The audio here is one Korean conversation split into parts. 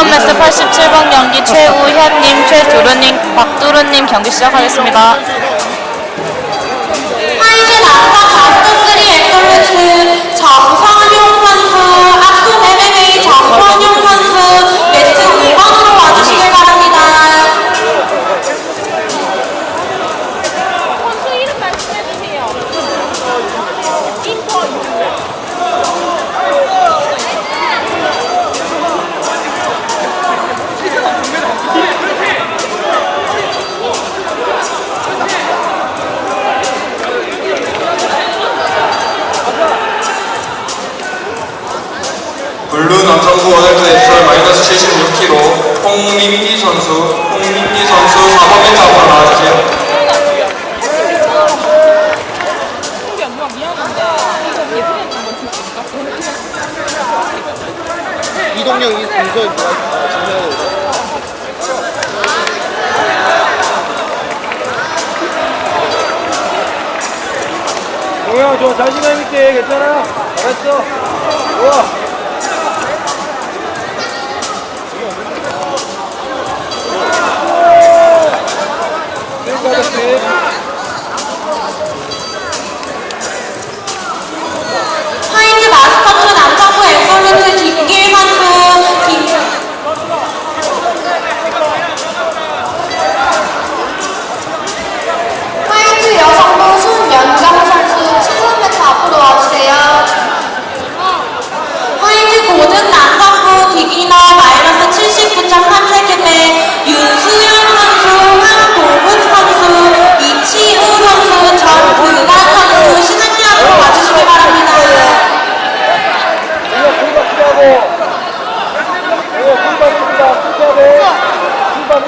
블루메스 87번 경기 최우현님, 최두루님, 박두루님 경기 시작하겠습니다. 블루 남성부 어덜트 엑설 마이너스 76kg 홍민기 선수 홍민기 선수 4번 멘트 앞으로 나와주세요. 이동영 이 순서 진행하고 동영 저 자신감 있게. 괜찮아 잘했어. 좋아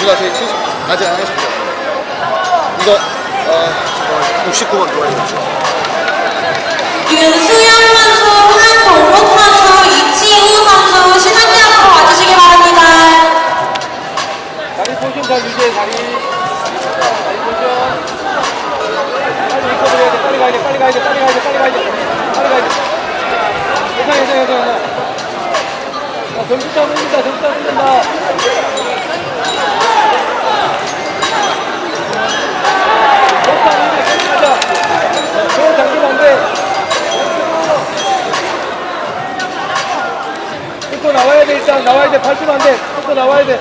입어 하이즈 고등 남성부 비기너 마이너스 79.3세계대 윤수영 선수, 황동욱 선수, 이치우 선수, 전그만 선수 신한대 앞으로 와주시기 바랍니다. 하인즈 괜찮아 보고 40초 누가 제일 70 아직 안 하셨죠? 이거 어 69번 좋아요 윤수영 선수, 한동욱 선수, 이치우 선수 신한대 앞으로 와주시기 바랍니다. 다리 포션 잘 유지해 다리 다리 포션 빨리 리커버리 해야 돼 빨리 가야 돼 빨리 가야 돼 빨리 가야 돼 빨리 가야 돼 빨리 가야 돼 괜찮아 괜찮아 괜찮아 자 점수 차 올린다 점수 차 올린다 점수 안 올린다 점수 가자 저거 당기면 안돼 끊고 나와야 돼 일단 나와야 돼 밟히면 안돼 끊고 나와야 돼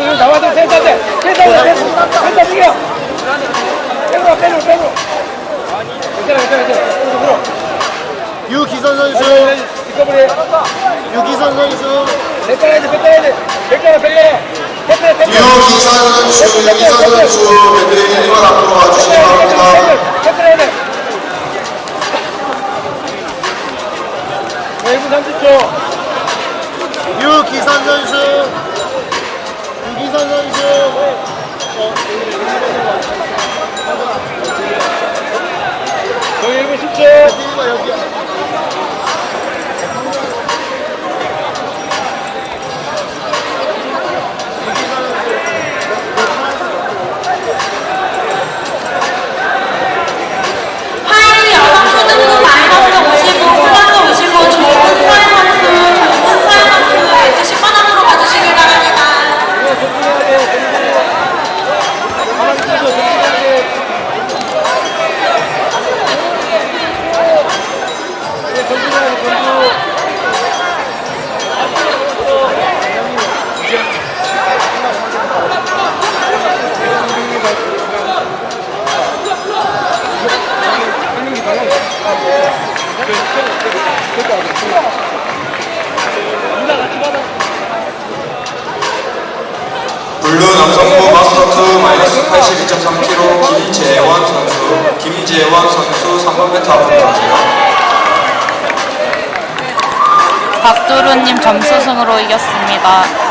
여기 나와서 패스 안 돼. 패스 안 돼. 패스. 패스 안 돼. 빼고 빼고 빼고. 괜찮아 괜찮아 괜찮아. 물어. 유기선 선수 리커버리. 유기선 선수 돼 뱉어야 돼. 뱉어라 뱉어라. 뱉어라 뱉어라. 유기선 선수 유기선 선수 배드린 1번 앞으로 와주시기 블루 남성부 마스터 2 마이너스 82.3kg 김재원 선수 김재원 선수 3번 멘트 앞으로 나와주세요 박두루님 점수승으로 이겼습니다.